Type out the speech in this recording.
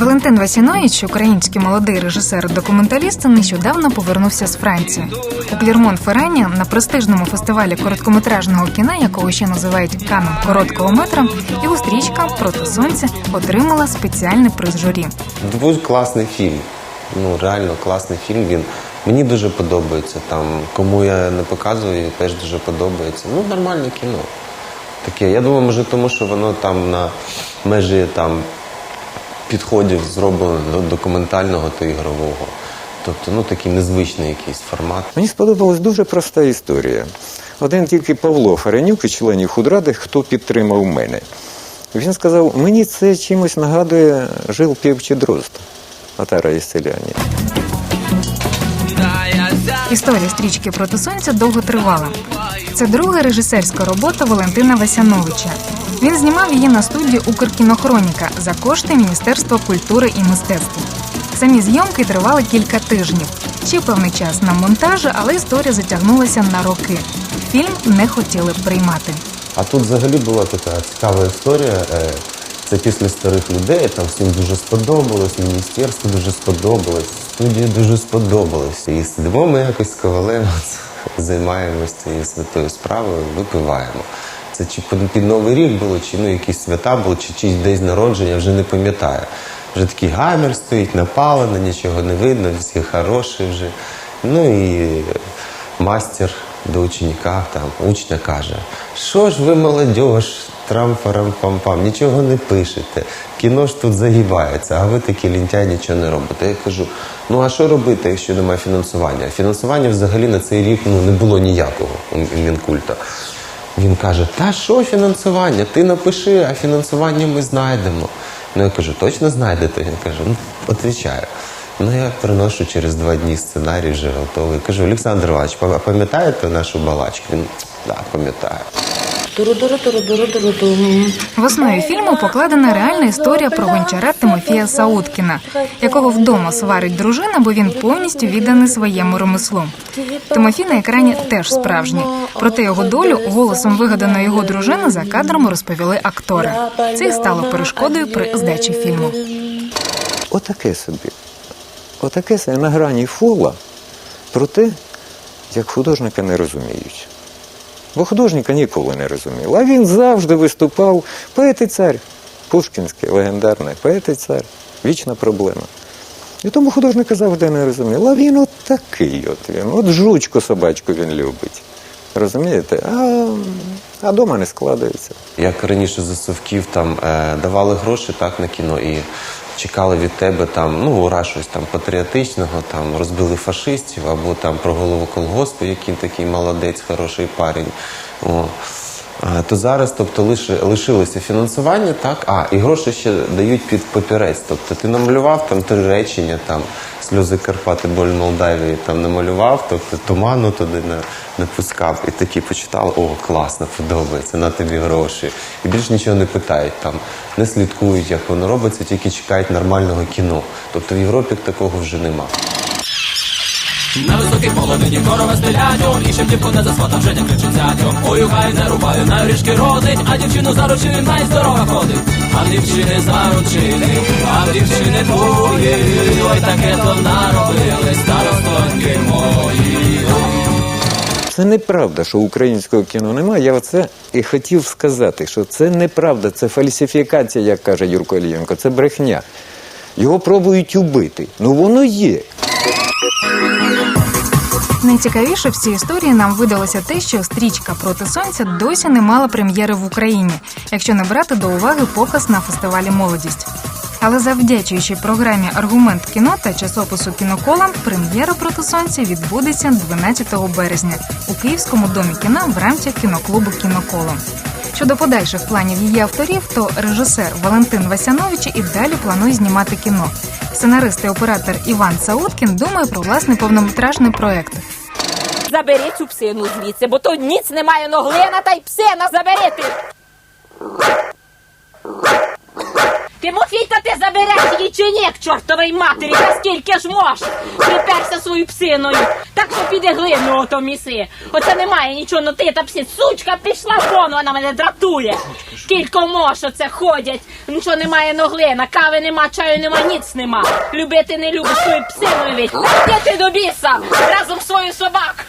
Валентин Васянович, український молодий режисер-документаліст, нещодавно повернувся з Франції. У Клермон-Феррані на престижному фестивалі короткометражного кіна, якого ще називають каном короткого метра, його стрічка проти сонця отримала спеціальний приз журі. Дуже класний фільм. Ну, реально класний фільм. Він мені дуже подобається. Там, кому я не показую, теж дуже подобається. Ну, нормальне кіно. Таке. Я думаю, може, тому що воно там на межі там підходів зроблено до документального та ігрового. Тобто, ну такий незвичний якийсь формат. Мені сподобалась дуже проста історія. Один тільки Павло Фаренюк членів худради, хто підтримав мене. Він сказав, мені це чимось нагадує жил півчий дрозд. Отара із селяні. Історія стрічки проти сонця довго тривала. Це друга режисерська робота Валентина Васяновича. Він знімав її на студії Укркінохроніка за кошти Міністерства культури і мистецтв. Самі зйомки тривали кілька тижнів. Ще певний час на монтаж, але історія затягнулася на роки. Фільм не хотіли приймати. А тут взагалі була така цікава історія. Е, Це після старих людей, там всім дуже сподобалось, міністерству дуже сподобалось, студії дуже сподобалось. І сидимо ми якось з ковалем, займаємося цією святою справою, випиваємо. Це чи під Новий рік було, чи ну, якісь свята були, чи чийсь десь народження, вже не пам'ятаю. Вже такий гамір стоїть, напалено, нічого не видно, всі хороші вже. Ну і мастер до ученика, там, учня каже, що ж ви молодь, трам-парам-пам-пам, нічого не пишете, кіно ж тут загибається, а ви такі лінтяй нічого не робите. Я кажу, ну а що робити, якщо немає фінансування? Фінансування взагалі на цей рік ну, не було ніякого у Мінкульта. Він каже, та що фінансування? Ти напиши, а фінансування ми знайдемо. Ну я кажу, точно знайдете? Він каже, ну, отвічаю. Ну, я приношу через два дні сценарій вже готовий. Кажу, Олександр Іванович, пам- пам'ятаєте нашу балачку? Він да, пам'ятаю. В основі фільму покладена реальна історія про гончара Тимофія Сауткіна, якого вдома сварить дружина, бо він повністю відданий своєму ремеслу. Тимофій на екрані теж справжній. Проте його долю голосом вигаданої його дружини за кадром розповіли актори. Це й стало перешкодою при здачі фільму. Отаке собі. Отаке собі на грані фола про те, як художника не розуміють. Бо художника ніколи не розумів. А він завжди виступав поет і цар. Пушкінський, легендарний поет і цар. Вічна проблема. І тому художника завжди не розумів. А він от такий от він. От жучку собачку він любить. Розумієте? А, а дома не складається. Як раніше за совків там е, давали гроші так на кіно і чекали від тебе там, ну, ура, щось там патріотичного, там розбили фашистів або там про голову колгоспу, який такий молодець, хороший парень. О. То зараз, тобто, лише лишилося фінансування, так, а, і гроші ще дають під папірець. Тобто ти намалював там три речення, там сльози Карпати, боль Молдавії там намалював, тобто туману туди не пускав. і такі почитали, о, класно, подобається, на тобі гроші. І більш нічого не питають там, не слідкують, як воно робиться, тільки чекають нормального кіно. Тобто в Європі такого вже нема. На високій половині корови стелять, он і щоб дівку не засватав, вже не кричить зятьом. Ой, хай не рубаю, на ріжки родить, а дівчину за ручини най здорова ходить. А дівчини за ручини, а дівчини твої, ой, таке то наробили старостоньки мої. Це неправда, що українського кіно немає. Я оце і хотів сказати, що це неправда, це фальсифікація, як каже Юрко Ілієнко, це брехня. Його пробують убити. Ну воно є. Найцікавіше в цій історії нам видалося те, що стрічка проти сонця досі не мала прем'єри в Україні, якщо не брати до уваги показ на фестивалі Молодість. Але завдячуючи програмі Аргумент кіно та часопису кінокола, прем'єра проти сонця відбудеться 12 березня у Київському домі кіно в рамках кіноклубу Кіноколо. Щодо подальших планів її авторів, то режисер Валентин Васянович і далі планує знімати кіно. Сценарист і оператор Іван Сауткін думає про власний повнометражний проект. Забери цю псину звідси, бо то ніц немає ноглина та й псина заберити. Тимофій, та ти забереш її чи ні, к чортовій матері, та скільки ж можеш? Приперся свою псиною. Так що піде глину ото міси. Оце немає нічого, ну ти та пси. Сучка пішла вон, вона мене дратує. Скільки мож оце ходять. Нічого немає ноглина, кави нема, чаю нема, ніц нема. Любити не любиш свою псиною ведь. Де ти до біса? Разом свою собак.